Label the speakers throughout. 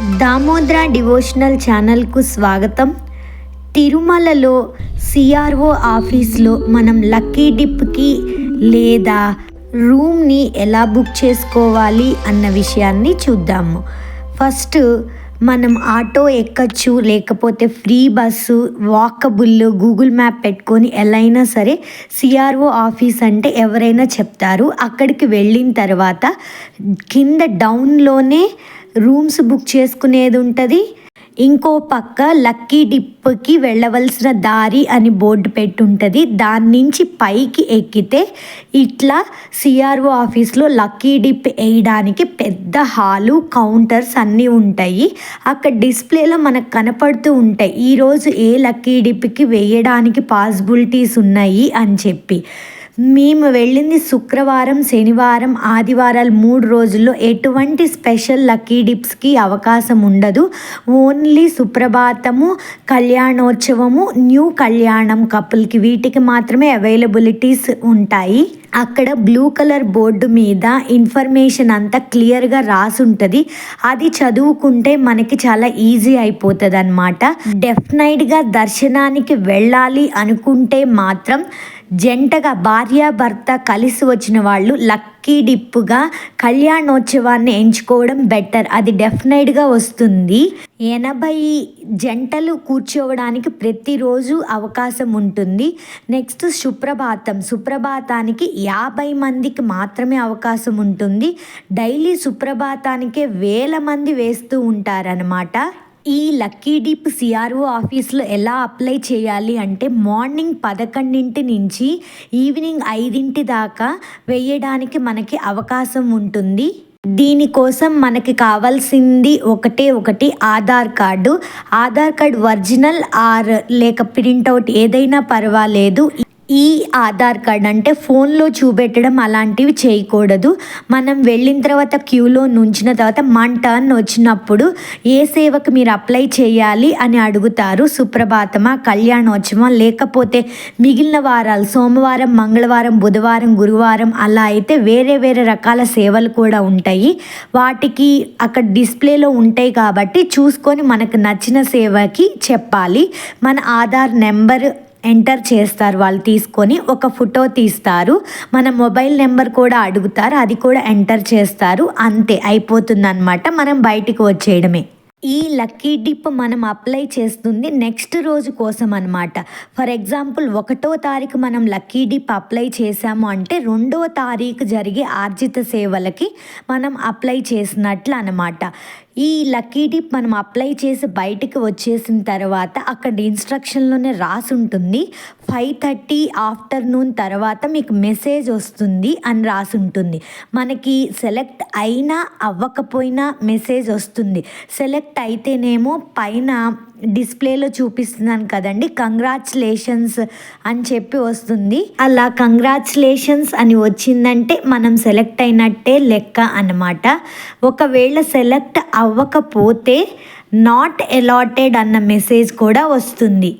Speaker 1: Damodra devotional ఛానల్కు స్వాగతం. తిరుమలలో సిఆర్ఓ ఆఫీస్లో మనం లక్కీ డిప్కి లేదా రూమ్ని ఎలా బుక్ చేసుకోవాలి అన్న విషయాన్ని చూద్దాము. ఫస్ట్ మనం ఆటో ఎక్కచ్చు లేకపోతే free bus walkable Google map పెట్టుకొని ఎలా అయినా సరే సిఆర్ఓ ఆఫీస్ అంటే ఎవరైనా చెప్తారు. అక్కడికి వెళ్ళిన తర్వాత కింద డౌన్లోనే రూమ్స్ బుక్ చేసుకునేది ఉంటుంది. ఇంకో పక్క లక్కీ డిప్కి వెళ్ళవలసిన దారి అని బోర్డు పెట్టుంటుంది. దాని నుంచి పైకి ఎక్కితే ఇట్లా సిఆర్ఓ ఆఫీస్లో లక్కీ డిప్ వేయడానికి పెద్ద హాలు కౌంటర్స్ అన్నీ ఉంటాయి. అక్కడ డిస్ప్లేలో మనకు కనపడుతూ ఉంటాయి. ఈరోజు ఏ లక్కీ డిప్కి వేయడానికి పాసిబిలిటీస్ ఉన్నాయి అని చెప్పి. మేము వెళ్ళింది శుక్రవారం శనివారం ఆదివారాలు మూడు రోజుల్లో ఎటువంటి స్పెషల్ లక్కీ డిప్స్కి అవకాశం ఉండదు. ఓన్లీ సుప్రభాతము కళ్యాణోత్సవము న్యూ కళ్యాణం కపుల్కి వీటికి మాత్రమే అవైలబిలిటీస్ ఉంటాయి. అక్కడ బ్లూ కలర్ బోర్డు మీద ఇన్ఫర్మేషన్ అంతా క్లియర్గా రాసి ఉంటుంది అది చదువుకుంటే మనకి చాలా ఈజీ అయిపోతుంది అనమాట డెఫినెట్గా దర్శనానికి వెళ్ళాలి అనుకుంటే మాత్రం జంటగా భార్యాభర్త కలిసి వచ్చిన వాళ్ళు లక్కీ డిప్పుగా కళ్యాణోత్సవాన్ని ఎంచుకోవడం బెటర్. అది డెఫినెట్గా వస్తుంది. ఎనభై జంటలు కూర్చోవడానికి ప్రతిరోజు అవకాశం ఉంటుంది. నెక్స్ట్ సుప్రభాతం. సుప్రభాతానికి యాభై మందికి మాత్రమే అవకాశం ఉంటుంది. డైలీ సుప్రభాతానికే వేల మంది వేస్తూ ఉంటారనమాట ఈ లక్కీ డీప్ సిఆర్ఓ ఆఫీస్లో ఎలా అప్లై చేయాలి అంటే మార్నింగ్ పదకొండింటి నుంచి ఈవినింగ్ ఐదింటి దాకా వేయడానికి మనకి అవకాశం ఉంటుంది. దీనికోసం మనకి కావాల్సింది ఒకటే ఒకటి Aadhaar card. Aadhaar card original or లేక ప్రింట్అవుట్ ఏదైనా పర్వాలేదు. ఈ ఆధార్ కార్డ్ అంటే ఫోన్లో చూపెట్టడం అలాంటివి చేయకూడదు. మనం వెళ్ళిన తర్వాత క్యూలో నుంచిన తర్వాత మన టర్న్ వచ్చినప్పుడు ఏ సేవకు మీరు అప్లై చేయాలి అని అడుగుతారు. సుప్రభాతమా కళ్యాణోత్సవం లేకపోతే మిగిలిన వారాలు సోమవారం మంగళవారం బుధవారం గురువారం అలా అయితే వేరే వేరే రకాల సేవలు కూడా ఉంటాయి. వాటికి అక్కడ డిస్ప్లేలో ఉంటాయి కాబట్టి చూసుకొని మనకు నచ్చిన సేవకి చెప్పాలి. మన ఆధార్ నెంబర్ ఎంటర్ చేస్తారు. వాళ్ళు తీసుకొని ఒక ఫోటో తీస్తారు. మన మొబైల్ నెంబర్ కూడా అడుగుతారు. అది కూడా ఎంటర్ చేస్తారు. అంతే అయిపోతుందన్నమాట. మనం బయటికి వచ్చేయడమే. ఈ లక్కీ డిప్ మనం అప్లై చేస్తుంది నెక్స్ట్ రోజు కోసం అనమాట ఫర్ ఎగ్జాంపుల్ ఒకటో తారీఖు మనం లక్కీ డిప్ అప్లై చేసాము అంటే రెండో తారీఖు జరిగే ఆర్జిత సేవలకి మనం అప్లై చేసినట్లు అనమాట ఈ లక్కీ డిప్ మనం అప్లై చేసి బయటికి వచ్చేసిన తర్వాత అక్కడ ఇన్స్ట్రక్షన్లోనే రాసి ఉంటుంది ఫైవ్ థర్టీ ఆఫ్టర్నూన్ తర్వాత మీకు మెసేజ్ వస్తుంది అని రాసి ఉంటుంది మనకి సెలెక్ట్ అయినా అవ్వకపోయినా మెసేజ్ వస్తుంది. సెలెక్ట్ అయితేనేమో పైన డిస్ప్లేలో చూపిస్తున్నాను కదండి కంగ్రాచులేషన్స్ అని చెప్పి వస్తుంది. అలా కంగ్రాచులేషన్స్ అని వచ్చిందంటే మనం సెలెక్ట్ అయినట్టే లెక్క అన్నమాట. ఒకవేళ సెలెక్ట్ అవ్వకపోతే నాట్ అలాటెడ్ అన్న మెసేజ్ కూడా వస్తుంది.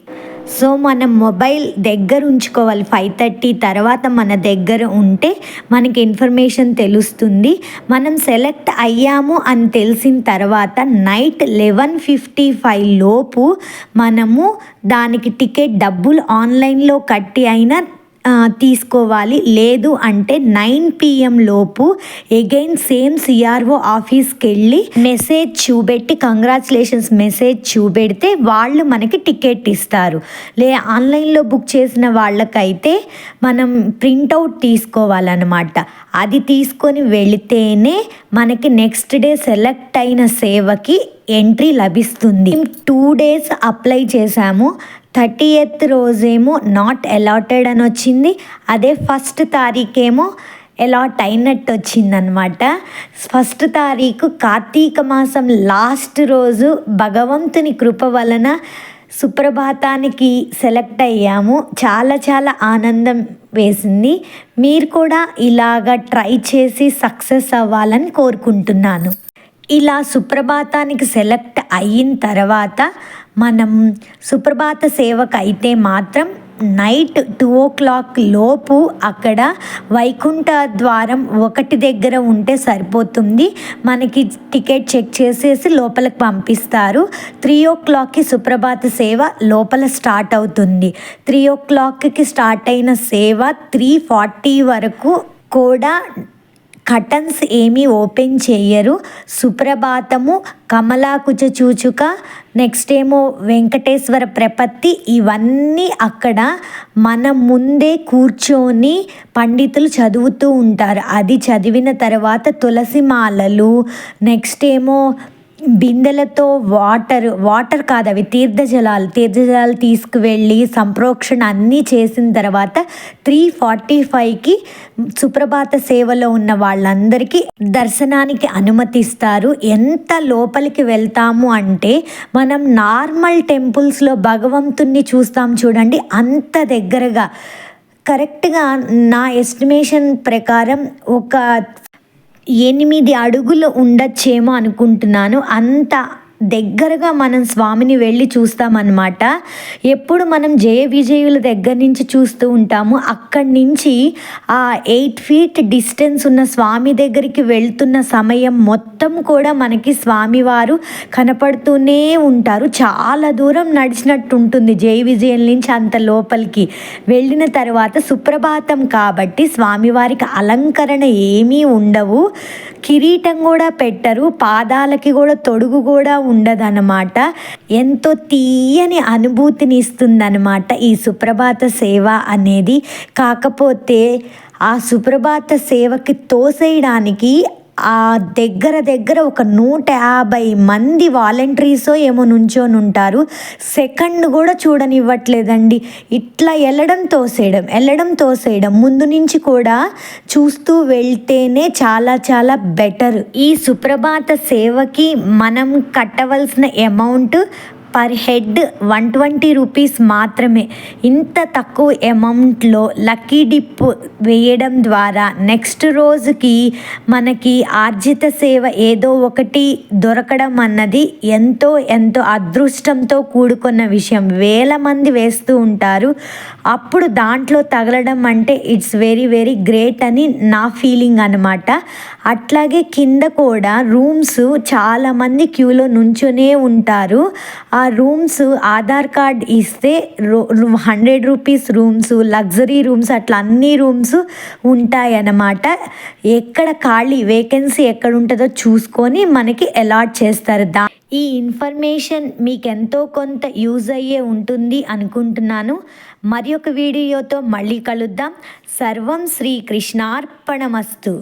Speaker 1: సో మనం మొబైల్ దగ్గర ఉంచుకోవాలి. ఫైవ్ థర్టీ తర్వాత మన దగ్గర ఉంటే మనకి ఇన్ఫర్మేషన్ తెలుస్తుంది. మనం సెలెక్ట్ అయ్యాము అని తెలిసిన తర్వాత నైట్ లెవెన్ ఫిఫ్టీ ఫైవ్ లోపు మనము దానికి టికెట్ డబ్బులు ఆన్లైన్లో కట్టి అయినా తీసుకోవాలి. లేదు అంటే నైన్ పిఎం లోపు ఎగైన్ సేమ్ సిఆర్ఓ ఆఫీస్కి వెళ్ళి మెసేజ్ చూపెట్టి కంగ్రాచులేషన్స్ మెసేజ్ చూపెడితే వాళ్ళు మనకి టికెట్ ఇస్తారు. లే ఆన్లైన్లో బుక్ చేసిన వాళ్ళకైతే మనం ప్రింటౌట్ తీసుకోవాలన్నమాట. అది తీసుకొని వెళితేనే మనకి నెక్స్ట్ డే సెలెక్ట్ అయిన సేవకి ఎంట్రీ లభిస్తుంది. టూ డేస్ అప్లై చేశాము. థర్టీ ఎయిత్ రోజేమో నాట్ అలాటెడ్ అని వచ్చింది. అదే ఫస్ట్ తారీఖేమో అలాట్ అయినట్టు వచ్చిందనమాట ఫస్ట్ తారీఖు కార్తీక మాసం లాస్ట్ రోజు భగవంతుని కృప వలన సుప్రభాతానికి సెలెక్ట్ అయ్యాము. చాలా చాలా ఆనందం వేసింది. మీరు కూడా ఇలాగ ట్రై చేసి సక్సెస్ అవ్వాలని కోరుకుంటున్నాను. ఇలా సుప్రభాతానికి సెలెక్ట్ అయిన తర్వాత మనం సుప్రభాత సేవకు అయితే మాత్రం నైట్ టూ ఓ క్లాక్ లోపు అక్కడ వైకుంఠ ద్వారం ఒకటి దగ్గర ఉంటే సరిపోతుంది. మనకి టికెట్ చెక్ చేసేసి లోపలికి పంపిస్తారు. త్రీ ఓ క్లాక్కి సుప్రభాత సేవ లోపల స్టార్ట్ అవుతుంది. త్రీ ఓ క్లాక్కి స్టార్ట్ అయిన సేవ త్రీ ఫార్టీ వరకు కూడా కటన్స్ ఏమీ ఓపెన్ చేయరు. సుప్రభాతము కమలాకుచ చూచుక నెక్స్ట్ ఏమో వెంకటేశ్వర ప్రపత్తి ఇవన్నీ అక్కడ మన ముందే కూర్చొని పండితులు చదువుతూ ఉంటారు. అది చదివిన తర్వాత తులసి మాలలు నెక్స్ట్ ఏమో బిందెలతో వాటర్ వాటర్ కాదు అవి తీర్థజలాలు తీర్థజలాలు తీసుకువెళ్ళి సంప్రోక్షణ అన్నీ చేసిన తర్వాత త్రీ ఫార్టీ ఫైవ్కి సుప్రభాత సేవలో ఉన్న వాళ్ళందరికీ దర్శనానికి అనుమతిస్తారు. ఎంత లోపలికి వెళ్తాము అంటే మనం నార్మల్ టెంపుల్స్లో భగవంతుణ్ణి చూస్తాం చూడండి అంత దగ్గరగా. కరెక్ట్గా నా ఎస్టిమేషన్ ప్రకారం ఒక ఎనిమిది అడుగులు ఉండొచ్చేమో అనుకుంటున్నాను. అంత దగ్గరగా మనం స్వామిని వెళ్ళి చూస్తామన్నమాట. ఎప్పుడు మనం జయ విజయుల దగ్గర నుంచి చూస్తూ ఉంటాము. అక్కడి నుంచి ఆ ఎయిట్ ఫీట్ డిస్టెన్స్ ఉన్న స్వామి దగ్గరికి వెళ్తున్న సమయం మొత్తం కూడా మనకి స్వామివారు కనపడుతూనే ఉంటారు. చాలా దూరం నడిచినట్టు ఉంటుంది జయ విజయం నుంచి అంత లోపలికి. వెళ్ళిన తర్వాత సుప్రభాతం కాబట్టి స్వామివారికి అలంకరణ ఏమీ ఉండవు. కిరీటం కూడా పెట్టరు పాదాలకి కూడా తొడుగు కూడా ఉండదన్నమాట. ఎంతో తీయని అనుభూతిని ఇస్తుందన్నమాట ఈ సుప్రభాత సేవ అనేది. కాకపోతే ఆ సుప్రభాత సేవకి తోసేయడానికి ఆ దగ్గర దగ్గర ఒక నూట యాభై మంది వాలంటీర్సో ఏమో నుంచొని ఉంటారు. సెకండ్ కూడా చూడనివ్వట్లేదండి. ఇట్లా వెళ్ళడం తోసేయడం వెళ్ళడం తోసేయడం. ముందు నుంచి కూడా చూస్తూ వెళ్తేనే చాలా చాలా బెటర్. ఈ సుప్రభాత సేవకి మనం కట్టవలసిన amount per head one twenty rupees మాత్రమే. ఇంత తక్కువ అమౌంట్లో లక్కీ డిప్ వేయడం ద్వారా నెక్స్ట్ రోజుకి మనకి ఆర్జిత సేవ ఏదో ఒకటి దొరకడం అన్నది ఎంతో ఎంతో అదృష్టంతో కూడుకున్న విషయం. వేల మంది వేస్తూ ఉంటారు. అప్పుడు దాంట్లో తగలడం అంటే ఇట్స్ వెరీ వెరీ గ్రేట్ అని నా ఫీలింగ్ అనమాట అట్లాగే కింద కూడా రూమ్స్ చాలామంది క్యూలో నుంచొనే ఉంటారు. ఆ ఆ రూమ్స్ ఆధార్ కార్డ్ ఇస్తే hundred rupees rooms luxury rooms అట్లా అన్ని రూమ్స్ ఉంటాయి అన్నమాట ఎక్కడ ఖాళీ వేకెన్సీ ఎక్కడ ఉంటుందో చూసుకొని మనకి అలాట్ చేస్తారు. దా ఈ ఇన్ఫర్మేషన్ మీకు ఎంతో కొంత యూజ్ అయ్యే ఉంటుంది అనుకుంటున్నాను. మరి ఒక వీడియోతో మళ్ళీ కలుద్దాం. సర్వం శ్రీకృష్ణార్పణమస్తు